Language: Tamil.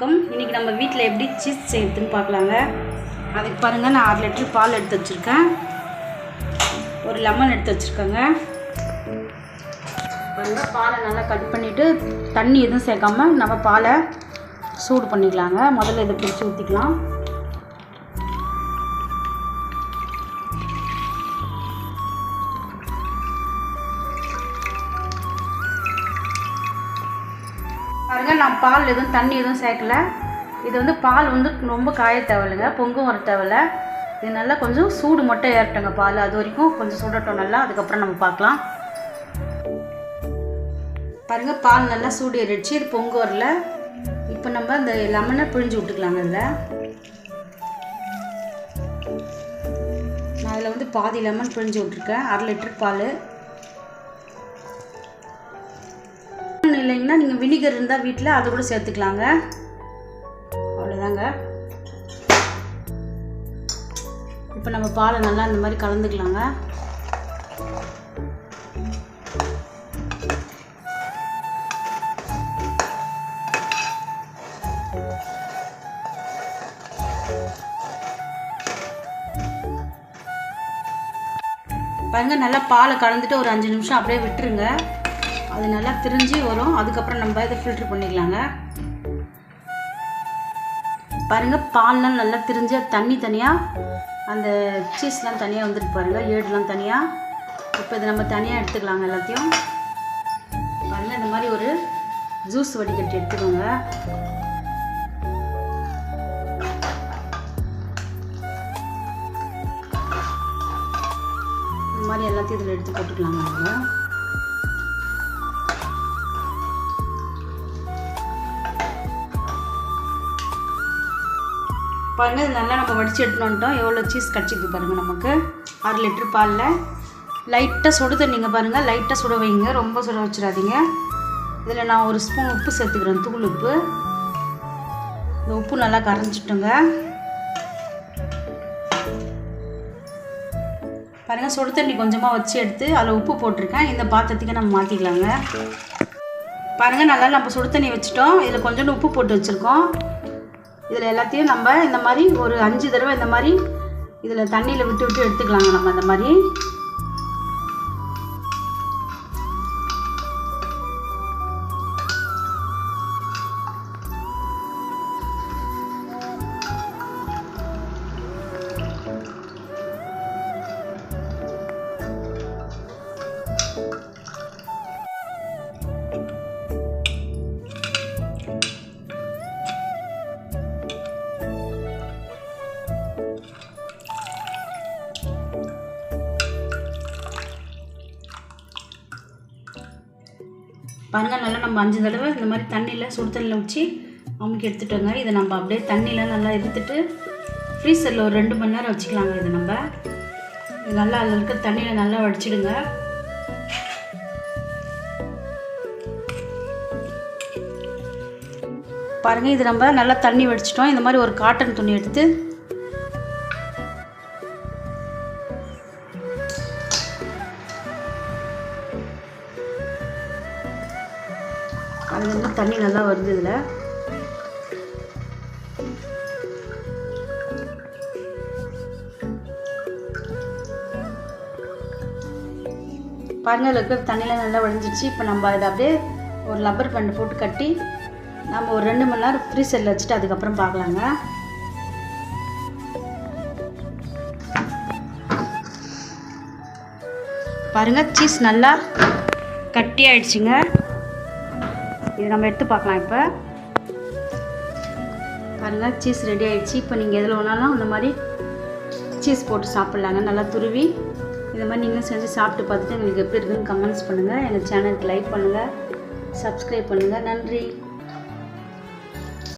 வணக்கம். இன்றைக்கி நம்ம வீட்டில் எப்படி சீஸ் செய்யறதுன்னு பார்க்கலாங்க. அதுக்கு பாருங்கள் நான் ஆறு லிட்டர் பால் எடுத்து வச்சுருக்கேன். ஒரு லெமன் எடுத்து வச்சுருக்கேங்க. பாருங்கள் பாலை நல்லா கட் பண்ணிவிட்டு தண்ணி எதுவும் சேர்க்காமல் நம்ம பாலை சூடு பண்ணிக்கலாங்க. முதல்ல இதை பிடிச்சி ஊற்றிக்கலாம் பாருங்கள் நான் பால் எதுவும் தண்ணி எதுவும் சேர்க்கல. இது வந்து பால் வந்து ரொம்ப காய தேவையில்லைங்க பொங்கும் வர தேவையில்லை. இது நல்லா கொஞ்சம் சூடு மட்டும் ஏறட்டுங்க பால் அது வரைக்கும் கொஞ்சம் சுடட்டும் நல்லா அதுக்கப்புறம் நம்ம பார்க்கலாம். பாருங்கள் பால் நல்லா சூடு ஏறிடுச்சு இது பொங்கு வரல. இப்போ நம்ம இந்த லெமனை பிழிஞ்சு விட்டுக்கலாங்க இதில். நான் அதில் வந்து பாதி லெமன் பிழிஞ்சு விட்ருக்கேன் அரை லிட்டர் பால். இல்லைங்கன்னா நீங்கள் வினிகர் இருந்தால் வீட்டில் அதை கூட சேர்த்துக்கலாங்க. அவ்வளோதாங்க இப்போ நம்ம பாலை நல்லா இந்த மாதிரி கலந்துக்கலாங்க. பாருங்க நல்லா பாலை கலந்துட்டு ஒரு அஞ்சு நிமிஷம் அப்படியே விட்டுருங்க. அது நல்லா திரிஞ்சு வரும். அதுக்கப்புறம் நம்ம இதை ஃபில்ட்ரு பண்ணிக்கலாங்க. பாருங்கள் பால்லாம் நல்லா திரிஞ்சு தண்ணி தனியாக அந்த சீஸ்லாம் தனியாக வந்துட்டு பாருங்கள் ஏடுலாம் தனியாக இப்போ இதை நம்ம தனியாக எடுத்துக்கலாங்க எல்லாத்தையும். பாருங்கள் இந்த மாதிரி ஒரு ஜூஸ் வடிகட்டி எடுத்துக்கோங்க. இந்த மாதிரி எல்லாத்தையும் இதில் எடுத்து போட்டுக்கலாங்க நம்ம. பாருங்கள் இது நல்லா நம்ம வடித்து எடுத்துன்னு வந்துட்டோம். எவ்வளோ சீஸ் கிடச்சிருக்கு பாருங்கள் நமக்கு. அரை லிட்டர் பாலில். லைட்டாக சுடு தண்ணிங்க பாருங்கள் லைட்டாக சுட வைங்க. ரொம்ப சுட வச்சிடாதீங்க. இதில் நான் ஒரு ஸ்பூன் உப்பு சேர்த்துக்கிறேன். தூள் உப்பு. இந்த உப்பு நல்லா கரைஞ்சிட்டுங்க. பாருங்கள் சுடு தண்ணி கொஞ்சமாக வச்சு எடுத்து அதில் உப்பு போட்டிருக்கேன். இந்த பாத்திரத்துக்கு நம்ம மாற்றிக்கலாங்க பாருங்கள் நல்லா நம்ம சுடு தண்ணி வச்சுட்டோம். இதில் கொஞ்சோண்டு உப்பு போட்டு வச்சுருக்கோம். இதில் எல்லாத்தையும் நம்ம இந்த மாதிரி ஒரு அஞ்சு தடவை இந்த மாதிரி இதில் தண்ணியில் விட்டு விட்டு எடுத்துக்கலாங்க. நம்ம இந்த மாதிரி பாருங்கள் நல்லா நம்ம அஞ்சு தடவை இந்த மாதிரி தண்ணியில் சுடு தண்ணியில் வச்சு அமுக்கி எடுத்துட்டோங்க. இதை நம்ம அப்படியே தண்ணியில் நல்லா எடுத்துட்டு ஃப்ரீசரில் ஒரு ரெண்டு மணி நேரம் வச்சுக்கலாங்க இதை நம்ம. இது நல்லா அதில் இருக்க தண்ணியில் நல்லா வடிச்சிடுங்க. பாருங்கள் இது நம்ம நல்லா தண்ணி வடிச்சிட்டோம். இந்த மாதிரி ஒரு காட்டன் துணி எடுத்து அதுலேருந்து தண்ணி நல்லா வருது இதில். பாருங்கள் இருக்கிற தண்ணியில் நல்லா வடிஞ்சிச்சு இப்போ நம்ம அதை அப்படியே ஒரு லப்பர் பேண்ட் போட்டு கட்டி நம்ம ஒரு ரெண்டு மணி நேரம் ஃப்ரீசரில் வச்சுட்டு அதுக்கப்புறம் பார்க்கலாங்க. பாருங்கள் சீஸ் நல்லா கட்டி ஆயிடுச்சுங்க. இது நம்ம எடுத்து பார்க்கலாம் இப்போ. பாருங்கள் சீஸ் ரெடி ஆகிடுச்சு இப்போ நீங்கள் எதில் வேணாலும் அந்த மாதிரி சீஸ் போட்டு சாப்பிட்லாங்க. நல்லா துருவி. இந்த மாதிரி நீங்களும் செஞ்சு சாப்பிட்டு பார்த்துட்டு எங்களுக்கு எப்படி இருக்குதுன்னு கமெண்ட்ஸ் பண்ணுங்கள் எங்கள் சேனலுக்கு லைக் பண்ணுங்கள் சப்ஸ்கிரைப் பண்ணுங்கள் நன்றி.